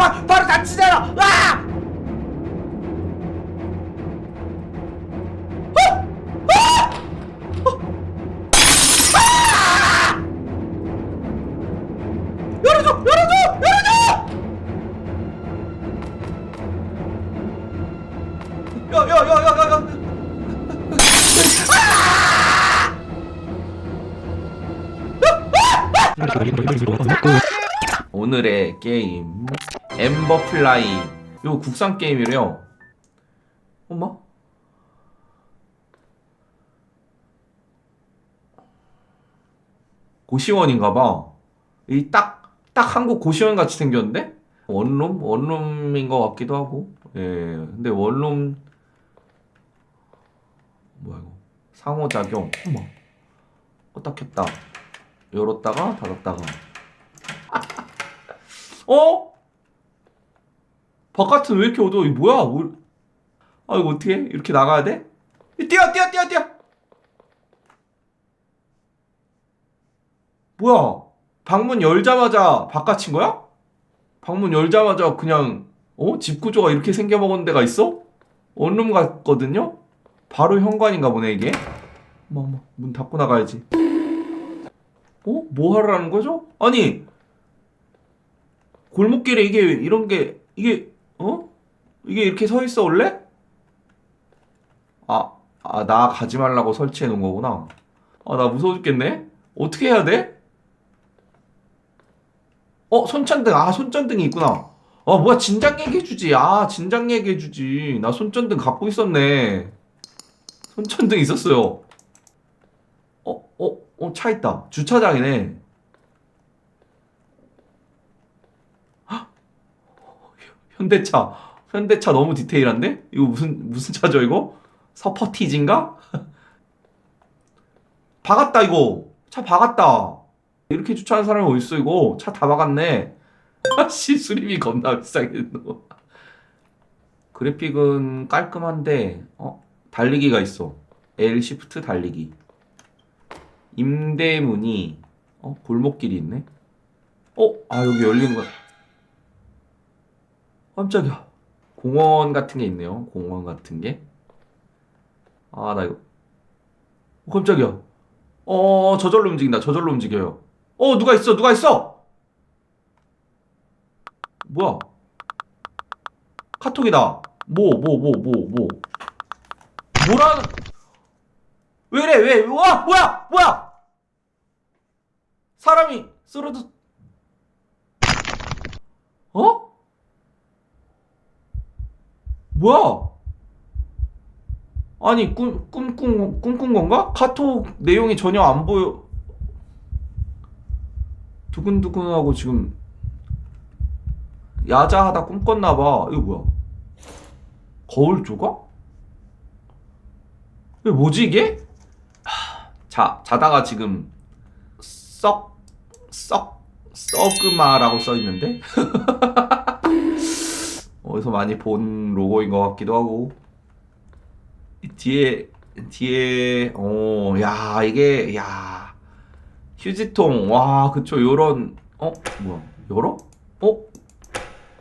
바, 바로 다치잖아. 아! 열어줘 오늘의 게임 엠버플라이. 이거 국산 게임이래요. 엄마? 고시원인가봐. 이 딱 딱 한국 고시원 같이 생겼는데? 원룸? 원룸인 것 같기도 하고. 예. 근데 원룸 뭐야 이거? 상호작용. 어머. 껐다 켰다. 열었다가 닫았다가. 어? 바깥은 왜 이렇게 어두워? 이 뭐야? 뭐... 아 이거 어떻게? 이렇게 나가야 돼? 이 뛰어 뛰어 뛰어 뛰어! 뭐야? 방문 열자마자 바깥인 거야? 방문 열자마자 그냥 어? 집 구조가 이렇게 생겨먹은 데가 있어? 원룸 같거든요? 바로 현관인가 보네 이게 어머 문 닫고 나가야지 어? 뭐 하라는 거죠? 아니 골목길에 이게 이런 게 이게 어? 이게 이렇게 서 있어 원래? 아, 아, 나 가지 말라고 설치해 놓은 거구나. 아, 나 무서워 죽겠네. 어떻게 해야 돼? 어, 손전등. 아, 손전등이 있구나. 아, 뭐야, 진작 얘기해주지. 아, 진작 얘기해주지. 나 손전등 갖고 있었네. 손전등 있었어요. 어, 어, 어, 차 있다. 주차장이네. 현대차. 현대차 너무 디테일한데? 이거 무슨, 무슨 차죠, 이거? 서퍼티지인가? 박았다, 이거. 차 박았다. 이렇게 주차하는 사람이 어딨어, 이거? 차 다 박았네. 아씨, 수리비 겁나 비싸겠노. 그래픽은 깔끔한데, 어? 달리기가 있어. L 시프트 달리기. 임대문이, 어? 골목길이 있네? 어? 아, 여기 열리는 거야. 깜짝이야. 공원 같은 게 있네요. 공원 같은 게. 아, 나 이거. 어, 깜짝이야. 어, 저절로 움직인다. 저절로 움직여요. 어, 누가 있어? 누가 있어? 뭐야? 카톡이다. 뭐, 뭐, 뭐, 뭐, 뭐. 뭐라는. 왜 이래? 왜? 와! 뭐야? 뭐야? 사람이 쓰러졌. 어? 뭐야? 아니 꿈, 꿈꾼 꿈꾼 건가? 카톡 내용이 전혀 안 보여. 두근두근하고 지금 야자하다 꿈꿨나 봐. 이거 뭐야? 거울 조각? 이게 뭐지 이게? 하, 자 자다가 지금 썩 썩 썩그마라고 써 있는데 어디서 많이 본 로고인 것 같기도 하고. 이 뒤에 뒤에 어 야 이게 야. 휴지통. 와 그쵸. 요런 어? 뭐야? 열어? 어?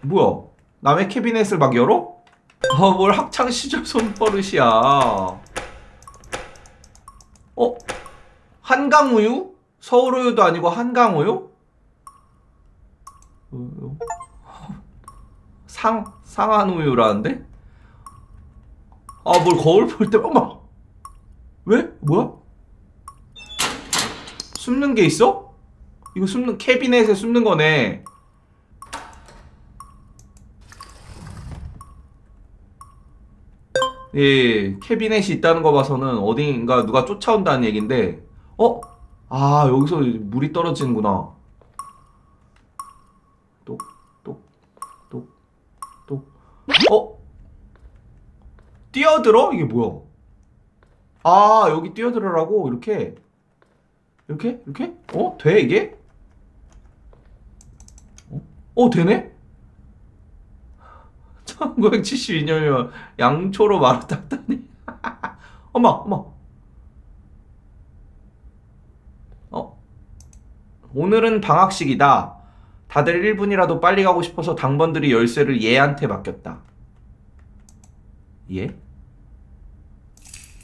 뭐야? 남의 캐비넷을 막 열어? 아뭘 학창 시절 손버릇이야. 어? 한강우유? 서울우유도 아니고 한강우유? 어, 상 상한우유라는데? 아 뭘 거울 볼 때 엄마 왜? 뭐야? 숨는 게 있어? 이거 숨는 캐비넷에 숨는 거네. 예 캐비넷이 있다는 거 봐서는 어딘가 누가 쫓아온다는 얘긴데 어? 아 여기서 물이 떨어지는구나 어? 뛰어들어? 이게 뭐야? 아 여기 뛰어들어라고? 이렇게? 이렇게? 이렇게? 어? 돼 이게? 어, 어 되네? 1972년이면 양초로 말을 닦다니. 엄마 엄마 어? 오늘은 방학식이다 다들 1분이라도 빨리 가고 싶어서 당번들이 열쇠를 얘한테 맡겼다. 얘?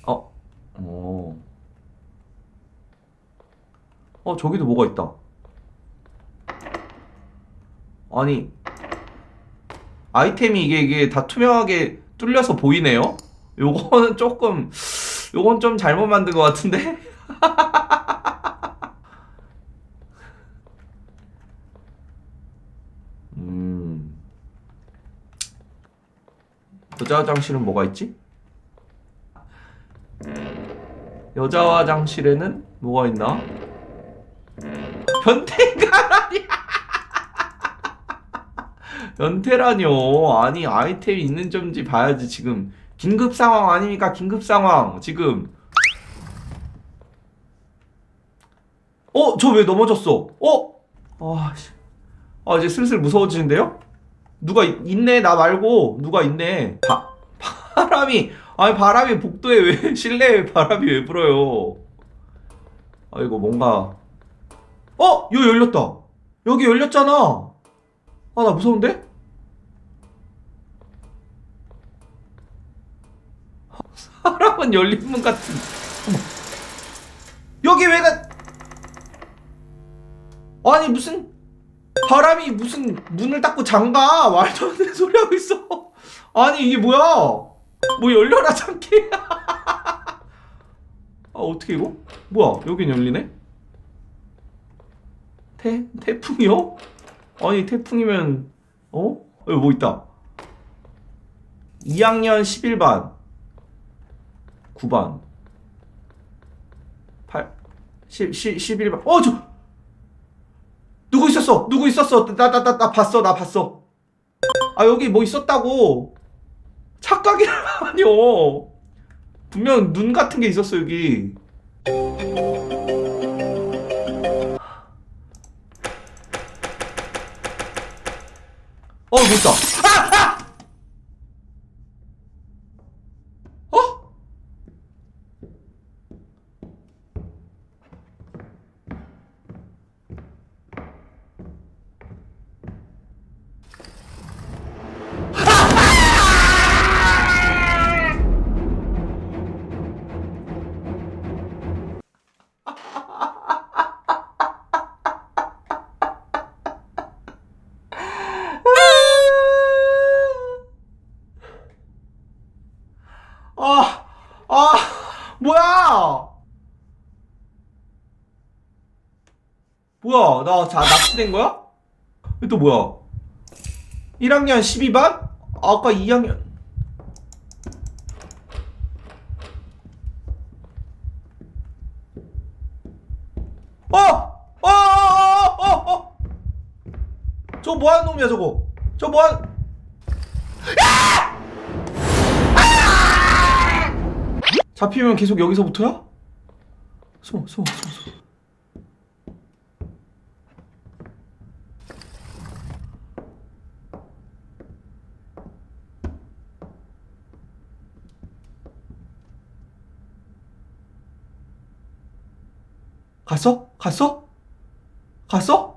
어? 어. 어, 저기도 뭐가 있다. 아니, 아이템이 이게, 이게 다 투명하게 뚫려서 보이네요? 요거는 조금, 요건 좀 잘못 만든 것 같은데? 여자 화장실은 뭐가 있지? 여자 화장실에는 뭐가 있나? 변태가라니! 변태라뇨. 아니, 아이템이 있는 점지 봐야지, 지금. 긴급 상황 아닙니까? 긴급 상황. 지금. 어? 저 왜 넘어졌어? 어? 아, 씨. 아, 이제 슬슬 무서워지는데요? 누가 있, 있네, 나 말고. 누가 있네. 바, 바람이, 아니, 바람이 복도에 왜, 실내에 바람이 왜 불어요? 아, 이거 뭔가. 어? 여기 열렸다. 여기 열렸잖아. 아, 나 무서운데? 사람은 열린 문 같은. 여기 왜 가? 아니 무슨 바람이 무슨 문을 닫고 잠가 말도 안 되는 소리 하고 있어. 아니 이게 뭐야? 뭐 열려라 잠게. 아 어떻게 이거? 뭐야 여긴 열리네? 태 태풍이요? 아니 태풍이면 어? 여기 뭐 있다. 2학년 11반 9반 8 10, 10, 11반 어저 누구 있었어? 누구 있었어? 나 나 나 나 봤어 나 봤어. 아 여기 뭐 있었다고. 착각이라뇨 분명 눈 같은 게 있었어 여기. 어 이거 있다 나 자, 납치된 거야? 이게 또 뭐야? 1학년 12반? 아까 2학년. 어! 어! 어! 어! 어! 저거 뭐 하는 놈이야, 저거? 저거 뭐 하는. 잡히면 계속 여기서부터야? 숨어 숨어 숨어 숨어 갔어? 갔어? 갔어?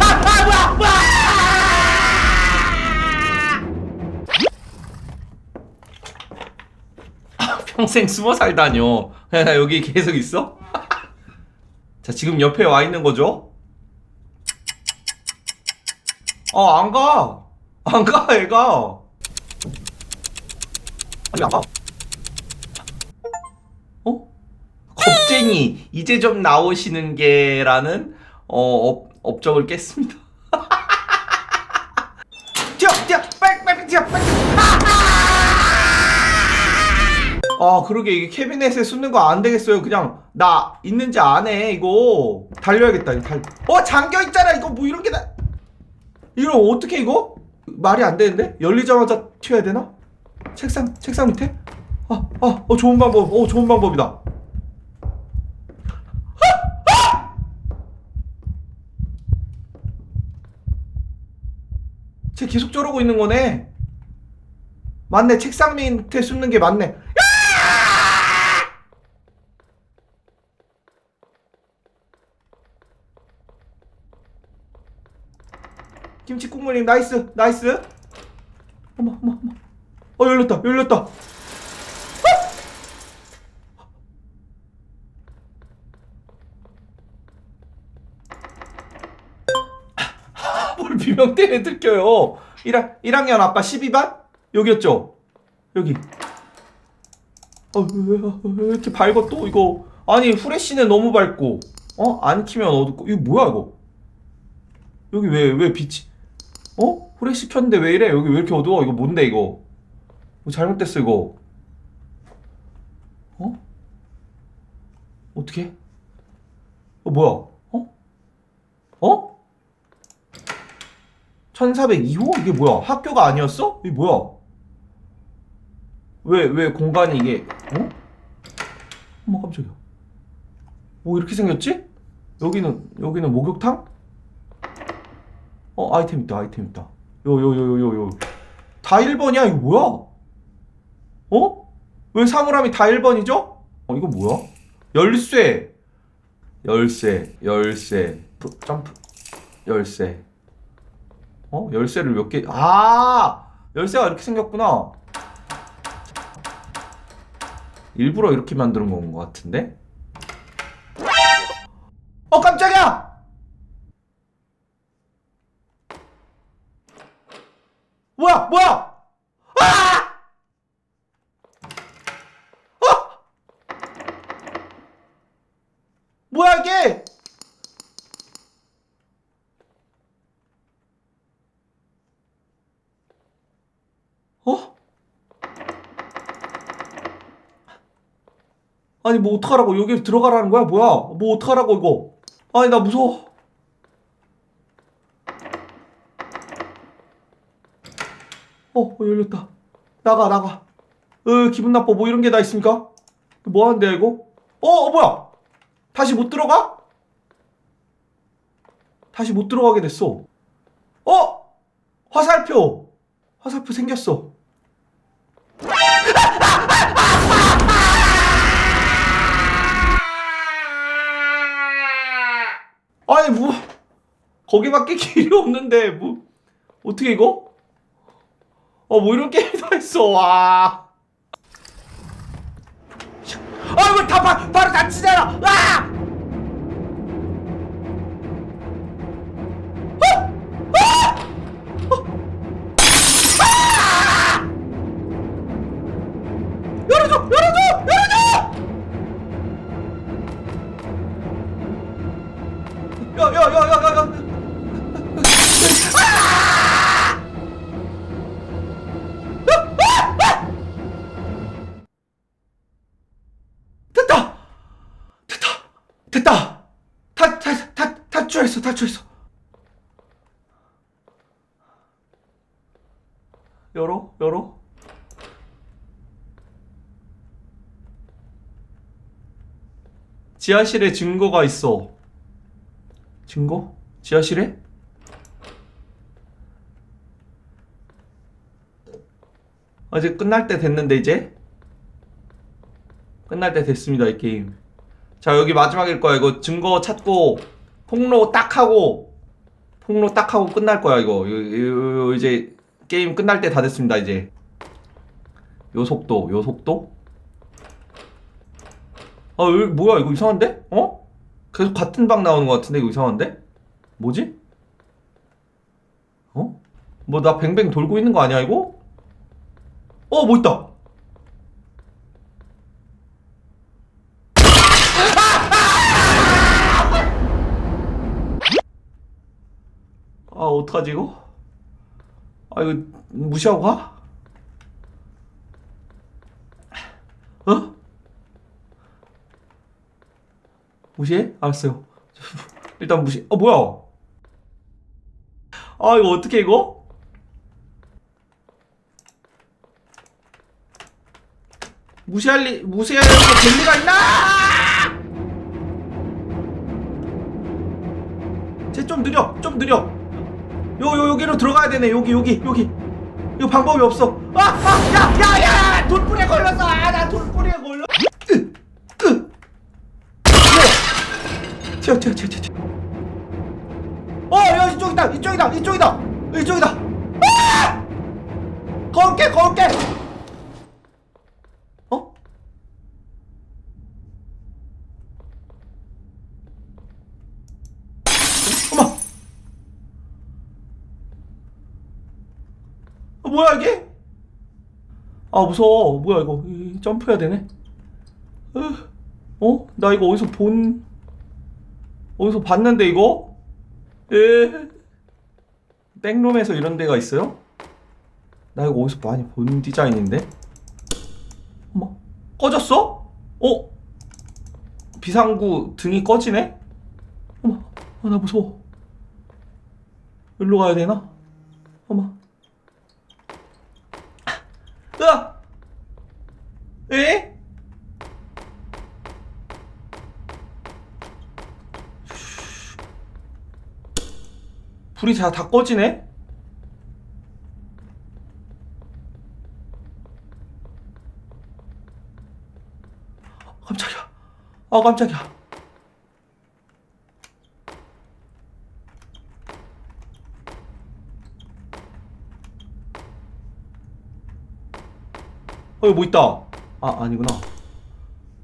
아, 뭐야, 뭐야! 평생 숨어 살다뇨. 여기 계속 있어? 자, 지금 옆에 와 있는 거죠? 어, 안 가. 안 가, 얘가. 아니, 안 가. 겁쟁이, 이제 좀 나오시는 게라는, 어, 업, 업적을 깼습니다. 뛰어, 뛰어, 빨리, 빨리, 뛰어, 빨리. 아 그러게. 이게 캐비넷에 숨는 거 안 되겠어요. 그냥 나 있는지 안 해 이거. 달려야겠다 이거. 달... 어 잠겨 있잖아. 이거 뭐 이런 게다 이거 어떻게 이거? 말이 안 되는데? 열리자마자 튀어야 되나? 책상 책상 밑에? 아아어 좋은 방법. 어 좋은 방법이다 쟤 계속 저러고 있는 거네. 맞네. 책상 밑에 숨는 게 맞네. 김치 국물님 나이스 나이스 어머 어머 어머 어 열렸다 열렸다 뭘 비명대에 들켜요. 1학, 1학년 아까 12반? 여기였죠? 여기. 어, 왜, 왜, 왜 이렇게 밝아 또 이거? 아니 후레쉬는 너무 밝고. 어? 안 키면 어둡고. 이거 뭐야 이거? 여기 왜 왜 빛이? 어? 후레쉬 켰는데 왜 이래? 여기 왜 이렇게 어두워? 이거 뭔데 이거? 뭐 잘못됐어 이거. 어? 어떻게 어 뭐야 어? 어? 1402호? 이게 뭐야 학교가 아니었어? 이게 뭐야 왜, 왜 공간이 이게, 어? 어머, 깜짝이야. 뭐 이렇게 생겼지? 여기는, 여기는 목욕탕? 어, 아이템 있다, 아이템 있다. 요, 요, 요, 요, 요, 요. 다 1번이야? 이거 뭐야? 어? 왜 사물함이 다 1번이죠? 어, 이거 뭐야? 열쇠. 열쇠, 열쇠. 프, 점프. 열쇠. 어? 열쇠를 몇 개, 아! 열쇠가 이렇게 생겼구나. 일부러 이렇게 만드는 건 것 같은데? 어 깜짝이야! 뭐야 뭐야! 아! 아! 뭐야 이게? 어? 아니 뭐 어떡하라고. 여기 들어가라는 거야? 뭐야? 뭐 어떡하라고 이거? 아니 나 무서워. 어, 어 열렸다. 나가 나가. 으 기분 나빠. 뭐 이런 게 다 있습니까? 뭐 하는데 이거? 어, 어 뭐야? 다시 못 들어가? 다시 못 들어가게 됐어. 어? 화살표! 화살표 생겼어 거기밖에 길이 없는데 뭐 어떻게 이거? 어 뭐 이런 게임 다 있어 와. 아뭐다 바로 다치잖아. 아! 됐다. 다 다 다 탈출했어 탈출했어. 열어 열어. 지하실에 증거가 있어. 증거? 지하실에? 어제 끝날 때 됐는데 이제? 끝날 때 됐습니다 이 게임 자 여기 마지막일 거야 이거 증거 찾고 폭로 딱 하고 폭로 딱 하고 끝날 거야 이거 요, 요, 요, 이제 게임 끝날 때 다 됐습니다 이제 요 속도 요 속도 아 여기 뭐야 이거 이상한데? 어? 계속 같은 방 나오는 것 같은데 이거 이상한데? 뭐지? 어? 뭐 나 뱅뱅 돌고 있는 거 아니야 이거? 어 뭐 있다 아 어떡하지 이거? 아 이거 무시하고 가? 어? 무시해? 알았어요. 일단 무시. 어 뭐야? 아 이거 어떻게 이거? 무시할 리 무시할 될 리가 있나? 쟤 좀 느려, 좀 느려. 요 요 여기로 들어가야 되네. 여기 여기 여기. 이거 방법이 없어. 아, 아, 야, 야, 야, 돌뿌리에 걸렸어. 아, 나 돌뿌리에 걸려. 튀어 튀어 튀어 튀어 튀어 어! 야 이쪽이다 이쪽이다 이쪽이다 이쪽이다. 아! 걸게 걸게. 어? 어머. 어, 뭐야 이게? 아 무서워. 뭐야 이거? 이, 점프해야 되네. 으, 어? 나 이거 어디서 본 어디서 봤는데 이거? 에? 백룸에서 이런 데가 있어요? 나 이거 어디서 많이 본 디자인인데? 어머 꺼졌어? 어? 비상구 등이 꺼지네? 어머 아, 나 무서워 일로 가야 되나? 어머 으 아! 에? 불이 다, 다 꺼지네? 깜짝이야. 아, 깜짝이야. 어, 여기 뭐 있다. 아, 아니구나.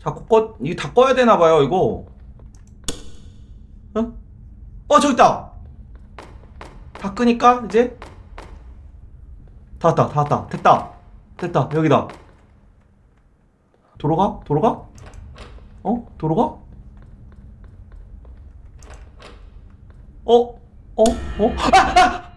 자꾸 꺼, 이게 다 꺼야 되나봐요, 이거. 어? 어, 저기 있다! 다 끄니까, 이제? 다 왔다, 다 왔다. 됐다. 됐다, 여기다. 도로가? 도로가? 어? 도로가? 어? 어? 어? 아! 아!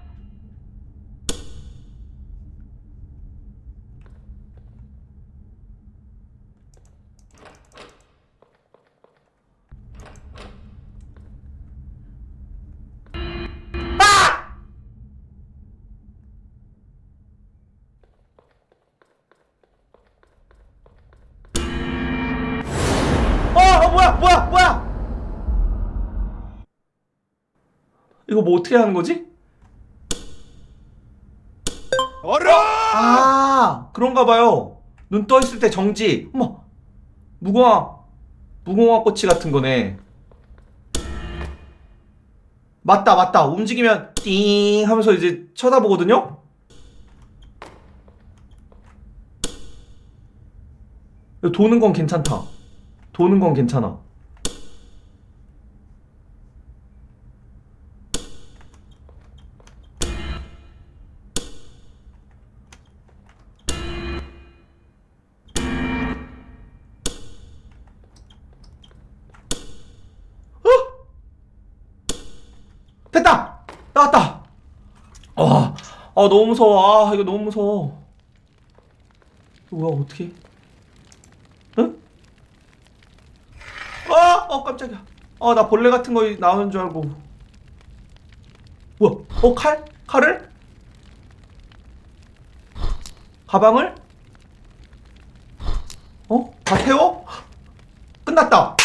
뭐 어떻게 하는 거지? 어라! 아, 그런가 봐요. 눈 떠 있을 때 정지. 어머, 무궁화, 무궁화 꽃이 같은 거네. 맞다, 맞다. 움직이면 띵 하면서 이제 쳐다보거든요? 도는 건 괜찮다. 도는 건 괜찮아. 아, 너무 무서워. 아, 이거 너무 무서워. 이거 뭐야, 어떻게? 응? 아, 어, 깜짝이야. 아, 나 벌레 같은 거 나오는 줄 알고. 뭐야? 어, 칼? 칼을? 가방을? 어? 다 태워? 끝났다.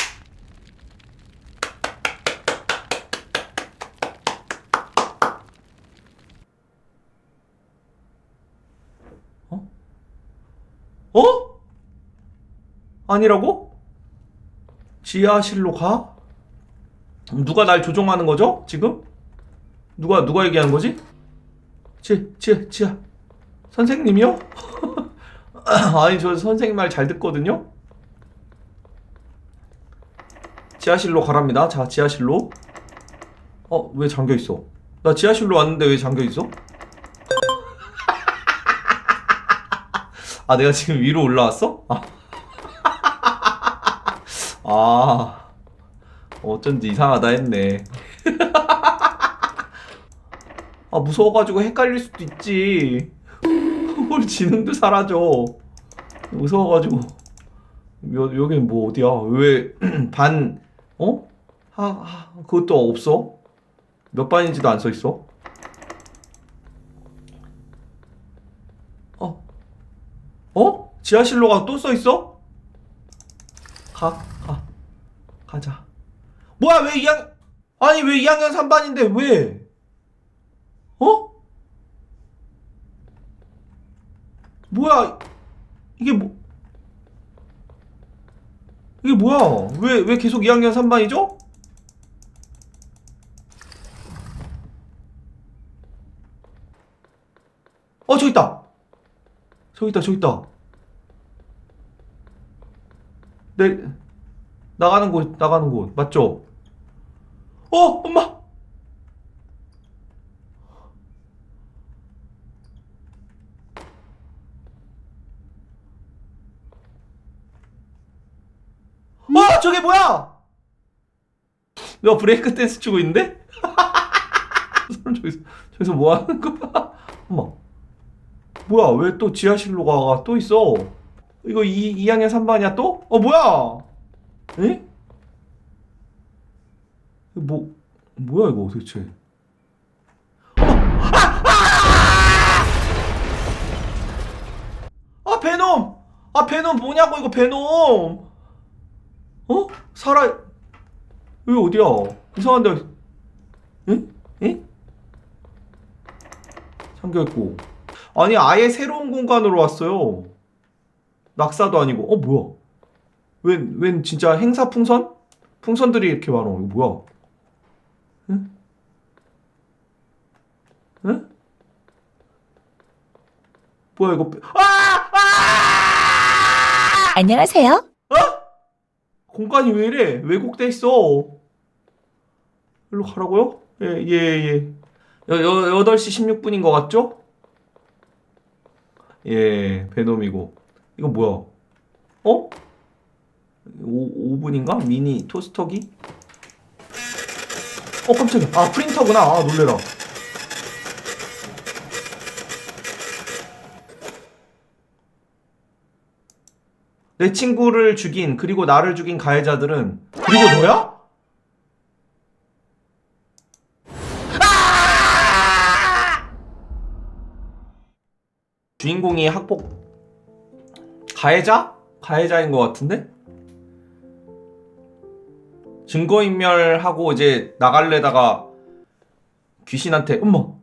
어? 어? 아니라고? 지하실로 가? 누가 날 조종하는 거죠? 지금? 누가 누가 얘기하는 거지? 지, 지, 지하 선생님이요? 아니 저 선생님 말 잘 듣거든요. 지하실로 가랍니다. 자 지하실로. 어 왜 잠겨 있어? 나 지하실로 왔는데 왜 잠겨 있어? 아 내가 지금 위로 올라왔어? 아. 아 어쩐지 이상하다 했네. 아 무서워가지고 헷갈릴 수도 있지. 뭘 지능도 사라져. 무서워가지고 여, 여기는 뭐 어디야? 왜 반 어? 하, 하 그것도 없어? 몇 반인지도 안 써 있어? 어? 어? 지하실로가 또 써 있어? 가, 가, 가자. 뭐야 왜 2학 아니 왜 2학년 3반인데 왜? 어? 뭐야 이게 뭐 이게 뭐야 왜 왜 계속 2학년 3반이죠? 어 저기 있다. 저기 있다 저기 있다. 내 나가는 곳 나가는 곳 맞죠? 어 엄마. 와 저게 뭐야? 너 브레이크 댄스 추고 있는데? 사람 저기서 저기서 뭐 하는 거야? 엄마 뭐야 왜 또 지하실로 가또 있어? 이거 2, 2학년 3반이야 또? 어 뭐야? 에? 뭐 뭐야 이거 도대체? 아 베놈! 아 베놈 뭐냐고 이거 베놈! 어? 살아 여기 어디야? 이상한데 응? 응? 잠겨있고 아니 아예 새로운 공간으로 왔어요 낙사도 아니고 어 뭐야 웬, 웬 진짜 행사 풍선? 풍선들이 이렇게 많아 이거 뭐야 응? 응? 뭐야 이거 아! 아! 안녕하세요. 공간이 왜 이래? 왜곡돼 있어? 일로 가라고요? 예, 예, 예. 여, 여, 8시 16분인 것 같죠? 예, 베놈이고. 이거 뭐야? 어? 5, 5분인가? 미니 토스터기? 어, 깜짝이야. 아, 프린터구나. 아, 놀래라. 내 친구를 죽인 그리고 나를 죽인 가해자들은 그리고 너야? 아! 주인공이 학폭 가해자? 가해자인 것 같은데? 증거인멸하고 이제 나갈래다가 귀신한테 엄마 어?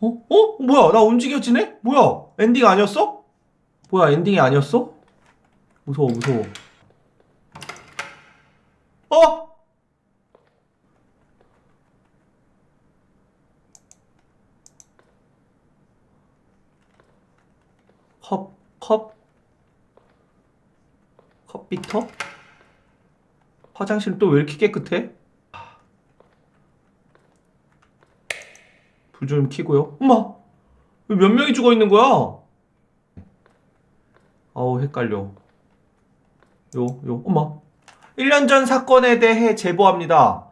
어? 뭐야 나 움직여지네? 뭐야 엔딩 아니었어? 뭐야 엔딩이 아니었어? 무서워 무서워 어? 컵? 컵? 컵비터? 화장실 또 왜 이렇게 깨끗해? 불 좀 켜고요 엄마 왜몇 명이 죽어 있는 거야? 아우 헷갈려. 요, 요, 엄마. 1년 전 사건에 대해 제보합니다.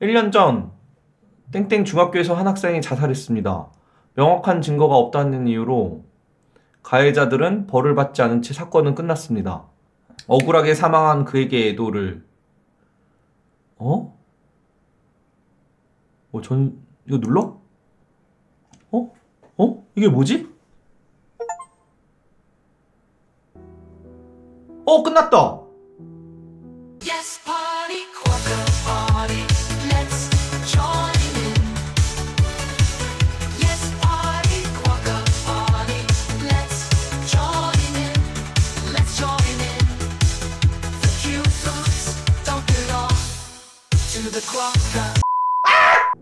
1년 전 땡땡 중학교에서 한 학생이 자살했습니다. 명확한 증거가 없다는 이유로 가해자들은 벌을 받지 않은 채 사건은 끝났습니다. 억울하게 사망한 그에게 애도를 어? 어, 전 이거 눌러? 어? 어? 이게 뭐지? 어 끝났다.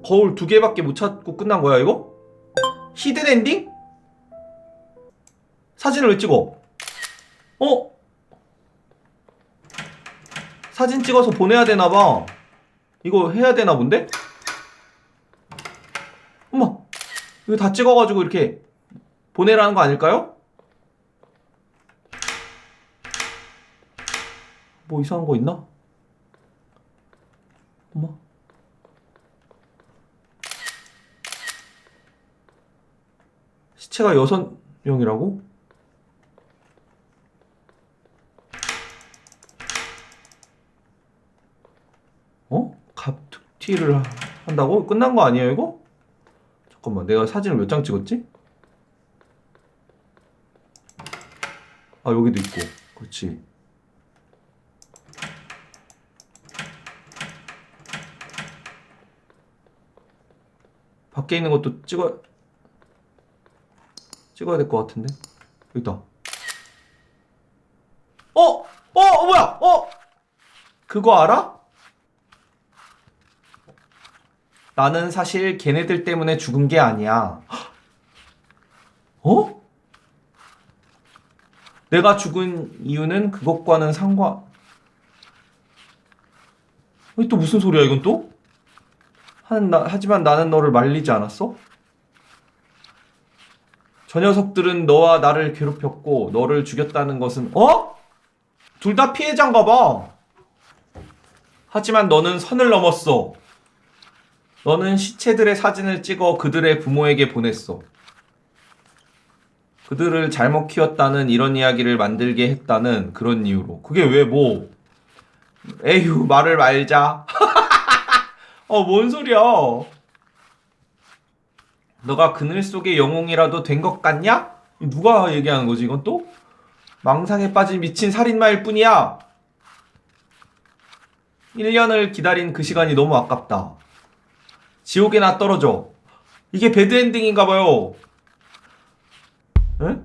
거울 두 개밖에 못 찾고 끝난 거야 이거? 히든 엔딩? 사진을 왜 찍어? 어? 사진 찍어서 보내야 되나 봐. 이거 해야 되나 본데? 엄마, 이거 다 찍어가지고 이렇게 보내라는 거 아닐까요? 뭐 이상한 거 있나? 엄마. 시체가 여섯 명이라고? 어? 갑툭튀를 한다고? 끝난 거 아니에요 이거? 잠깐만 내가 사진을 몇 장 찍었지? 아 여기도 있고 그렇지 밖에 있는 것도 찍어 찍어야 될 것 같은데 여기다 어? 어? 어! 어! 뭐야! 어! 그거 알아? 나는 사실 걔네들 때문에 죽은 게 아니야 어? 내가 죽은 이유는 그것과는 상관 이또 무슨 소리야 이건 또? 하지만 나는 너를 말리지 않았어? 저 녀석들은 너와 나를 괴롭혔고 너를 죽였다는 것은 어? 둘 다 피해자인가 봐. 하지만 너는 선을 넘었어. 너는 시체들의 사진을 찍어 그들의 부모에게 보냈어. 그들을 잘못 키웠다는 이런 이야기를 만들게 했다는 그런 이유로. 그게 왜 뭐? 에휴, 말을 말자. 어, 뭔 소리야. 너가 그늘 속의 영웅이라도 된 것 같냐? 누가 얘기하는 거지, 이건 또? 망상에 빠진 미친 살인마일 뿐이야. 1년을 기다린 그 시간이 너무 아깝다. 지옥에나 떨어져. 이게 배드엔딩인가 봐요. 에?